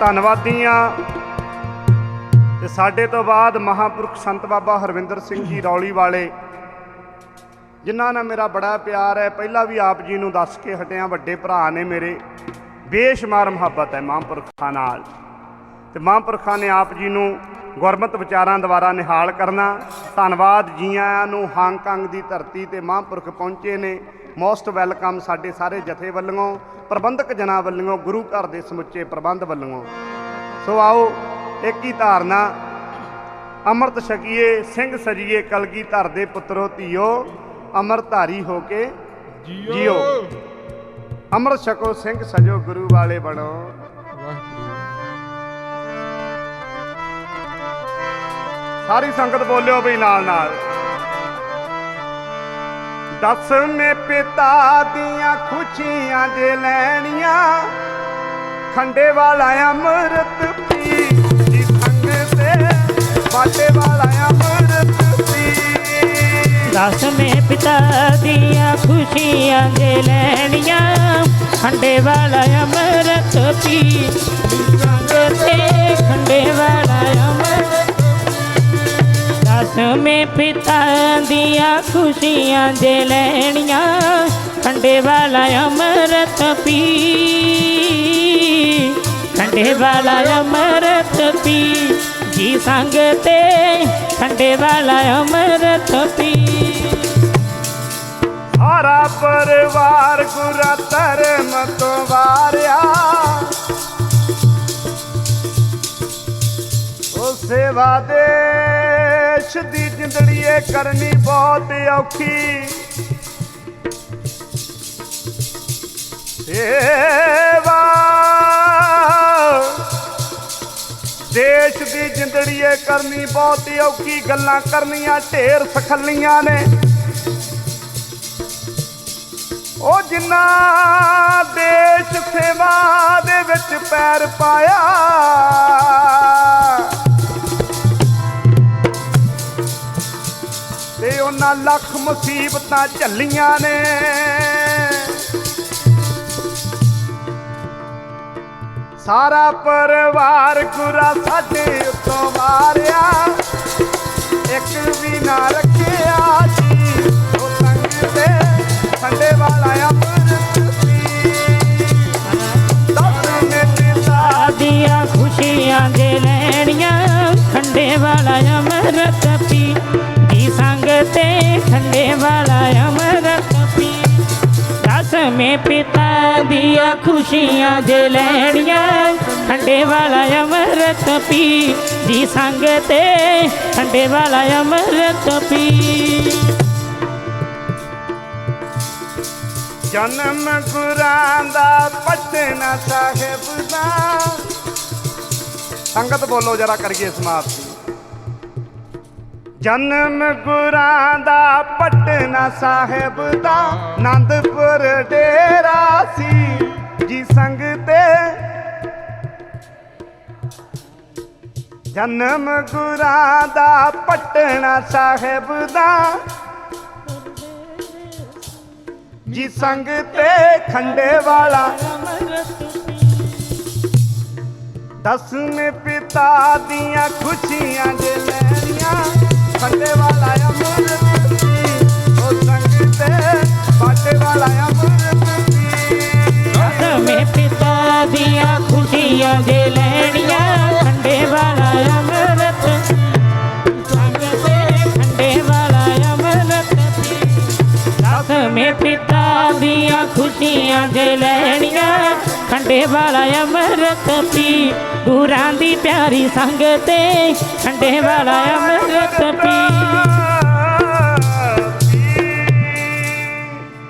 ਧੰਨਵਾਦੀ ਹਾਂ ਤੇ ਸਾਡੇ ਤੋਂ ਬਾਅਦ ਮਹਾਪੁਰਖ ਸੰਤ ਬਾਬਾ ਹਰਵਿੰਦਰ ਸਿੰਘ ਜੀ ਰੌਲੀ ਵਾਲੇ, ਜਿਨ੍ਹਾਂ ਨਾਲ ਮੇਰਾ ਬੜਾ ਪਿਆਰ ਹੈ, ਪਹਿਲਾਂ ਵੀ ਆਪ ਜੀ ਨੂੰ ਦੱਸ ਕੇ ਹਟਿਆ, ਵੱਡੇ ਭਰਾ ਨੇ ਮੇਰੇ। ਬੇਸ਼ੁਮਾਰ ਮੁਹੱਬਤ ਹੈ ਮਹਾਂਪੁਰਖਾਂ ਨਾਲ। ਤੇ ਮਹਾਂਪੁਰਖਾਂ ਨੇ ਆਪ ਜੀ ਨੂੰ ਗੁਰਮਤ ਵਿਚਾਰਾਂ ਦੁਆਰਾ ਨਿਹਾਲ ਕਰਨਾ। ਧੰਨਵਾਦ ਜੀਆਂ ਨੂੰ ਹਾਂਗਕਾਂਗ ਦੀ ਧਰਤੀ ਤੇ ਮਹਾਂਪੁਰਖ ਪਹੁੰਚੇ ਨੇ। ਮੋਸਟ ਵੈਲਕਮ ਸਾਡੇ ਸਾਰੇ ਜਥੇ ਵੱਲੋਂ ਪ੍ਰਬੰਧਕ ਜਨਾਂ ਵੱਲੋਂ ਗੁਰੂ ਘਰ ਦੇ ਸਮੁੱਚੇ ਪ੍ਰਬੰਧ ਵੱਲੋਂ। ਸੋ ਆਓ ਇੱਕ ਹੀ ਧਾਰਨਾ ਅੰਮ੍ਰਿਤ ਛਕੀਏ ਸਿੰਘ ਸਜੀਏ ਕਲਗੀ ਧਰ ਦੇ ਪੁੱਤਰੋ ਧੀਓ ਅਮਰਧਾਰੀ ਹੋ ਕੇ ਜੀਓ। ਅੰਮ੍ਰਿਤ ਛਕੋ ਸਿੰਘ ਸਜੋ ਗੁਰੂ ਵਾਲੇ ਬਣੋ। ਸਾਰੀ ਸੰਗਤ ਬੋਲਿਓ ਵੀ ਨਾਲ ਨਾਲ ਦਸਵੇਂ ਪਿਤਾ ਦੀਆਂ ਖੁਸ਼ੀਆਂ ਜੇ ਲੈਣੀਆਂ। ਖੰਡੇ ਵਾਲਾ ਅੰਮ੍ਰਿਤ ਪੀ। ਜੀ ਸੰਗ ਤੇ ਬਾਟੇ ਵਾਲਾ ਅੰਮ੍ਰਿਤ ਪੀ। ਦਸਵੇਂ ਪਿਤਾ ਦੀਆਂ ਖੁਸ਼ੀਆਂ ਦੇ ਲੈਣੀਆਂ। ਖੰਡੇ ਵਾਲਾ ਅੰਮ੍ਰਿਤ ਪੀ। ਸੰਗ ਤੇ ਖੰਡੇ ਵਾਲਾ ਅੰਮ੍ਰਿਤ ਦਸਵੇਂ ਪਿਤਾ ਦੀਆਂ ਖੁਸ਼ੀਆਂ ਦੇ ਲੈਣੀਆਂ, ਖੰਡੇ ਵਾਲਾ ਅੰਮ੍ਰਿਤ ਪੀ। ਖੰਡੇ ਵਾਲਾ ਅੰਮ੍ਰਿਤ ਪੀ, ਜੀ ਸੰਗ ਤੇ ਖੰਡੇ ਵਾਲਾ ਅੰਮ੍ਰਿਤ ਪੀ। ਸਾਰਾ ਪਰਿਵਾਰ ਗੁਰਾ ਧਰਮ ਤੋਂ ਵਾਰਿਆ। ਉਹ ਸੇਵਾ ਦੇਸ਼ ਦੀ ਜਿੰਦੜੀਏ ਕਰਨੀ ਬਹੁਤ ਔਖੀ। ਸੇਵਾ ਦੇਸ਼ ਦੀ ਜਿੰਦੜੀਏ ਕਰਨੀ ਬਹੁਤ ਔਖੀ, ਗੱਲਾਂ ਕਰਨੀਆਂ ਢੇਰ ਸਖੱਲੀਆਂ ਨੇ। ਉਹ ਜਿੰਨਾ ਦੇਸ਼ ਸੇਵਾ ਦੇ ਵਿੱਚ ਪੈਰ ਪਾਇਆ ਲੱਖ ਮੁਸੀਬਤਾਂ ਝੱਲੀਆਂ ਨੇ। ਸਾਰਾ ਪਰਿਵਾਰ ਗੁਰਾ ਸਾਡੇ ਉੱਤੋਂ ਮਾਰਿਆ। ਇੱਕ ਵੀ ਨਾ ਰੱਖਿਆ ਜੀ, ਉਹ ਸੰਗ ਤੇ ਠੰਡੇ ਵਾਲਾ ਅੰਮ੍ਰਿਤ ਸੀ। ਦਸਵੇਂ ਪਿਤਾ ਦੀਆਂ ਖੁਸ਼ੀਆਂ ਦੇ ਲੈਣੀਆਂ ਖੰਡੇ ਵਾਲਾ ਅੰਮ੍ਰਿਤ ਪੀ ਜੀ ਸੰਗ ਤੇ ਖੰਡੇ ਵਾਲਾ ਅੰਮ੍ਰਿਤ ਪੀ ਦਸਵੇਂ ਪਿਤਾ ਦੀਆਂ ਖੁਸ਼ੀਆਂ ਦੇ ਲੈਣੀਆਂ। ਖੰਡੇ ਵਾਲਾ ਅੰਮ੍ਰਿਤ ਪੀ ਜੀ ਸੰਗ ਤੇ ਖੰਡੇ ਵਾਲਾ ਅੰਮ੍ਰਿਤ ਪੀ ਜਨਮ ਗੁਰਾਂ ਦਾ ਪਟਨਾ ਸਾਹਿਬ ਦਾ। ਸੰਗਤ ਬੋਲੋ ਜਰਾ ਕਰੀਏ ਸਮਾਪਤੀ। ਜਨਮ ਗੁਰਾਂ ਦਾ ਪਟਨਾ ਸਾਹਿਬ ਦਾ ਆਨੰਦਪੁਰ ਡੇਰਾ ਸੀ। ਜੀ ਸੰਗ ਤੇ ਜਨਮ ਗੁਰਾਂ ਦਾ ਪਟਨਾ ਸਾਹਿਬ ਦਾ ਜੀ ਸੰਗ ਤੇ ਖੰਡੇ ਵਾਲਾ। ਦਸਵੇਂ ਪਿਤਾ ਦੀਆਂ ਖੁਸ਼ੀਆਂ ਦੇ ਲੈਣੀਆਂ। ਖੰਡੇ ਵਾਲਾ ਅੰਮ੍ਰਿਤ ਸੀ ਉਹ ਸੰਗ ਤੇ ਬਾਟੇ ਵਾਲਾ ਅੰਮ੍ਰਿਤ ਸੀ ਦਸਵੇਂ ਪਿਤਾ ਦੀਆਂ ਖੁਸ਼ੀਆਂ ਦੇ ਲੈਣੀਆਂ ਖੰਡੇ ਵਾਲਾ ਅੰਮ੍ਰਿਤ ਸੰਗ ਤੇ ਖੰਡੇ ਵਾਲਾ ਅੰਮ੍ਰਿਤ ਦਸਵੇਂ ਪਿਤਾ ਦੀਆਂ ਖੁਸ਼ੀਆਂ ਦੇ ਲੈਣੀਆਂ ਖੰਡੇ ਵਾਲਾ ਅੰਮ੍ਰਿਤ ਪੀ ਗੁਰਾਂ ਦੀ ਪਿਆਰੀ ਸੰਗ ਤੇ ਖੰਡੇ ਵਾਲਾ ਅੰਮ੍ਰਿਤ ਪੀ।